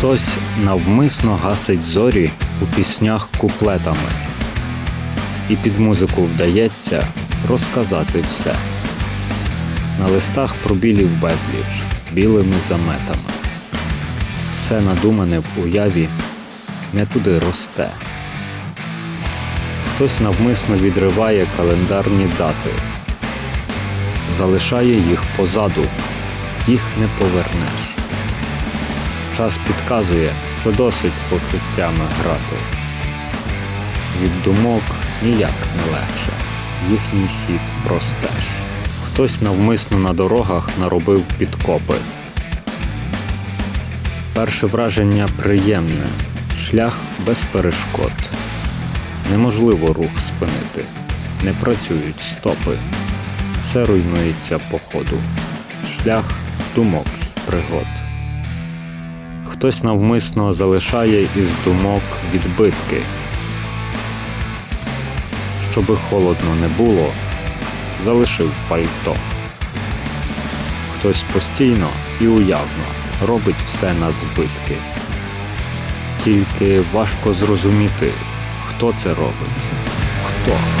Хтось навмисно гасить зорі у піснях куплетами, і під музику вдається розказати все. На листах пробілів безліч білими заметами. Все надумане в уяві не туди росте. Хтось навмисно відриває календарні дати, залишає їх позаду, їх не повернеш. Час підказує, що досить почуттями грати. Від думок ніяк не легше, їхній хід простеж. Хтось навмисно на дорогах наробив підкопи. Перше враження приємне, шлях без перешкод. Неможливо рух спинити, не працюють стопи. Все руйнується по ходу. Шлях думок й пригод. Хтось навмисно залишає із думок відбитки. Щоби холодно не було, залишив пальто. Хтось постійно і уявно робить все на збитки. Тільки важко зрозуміти, хто це робить, хто.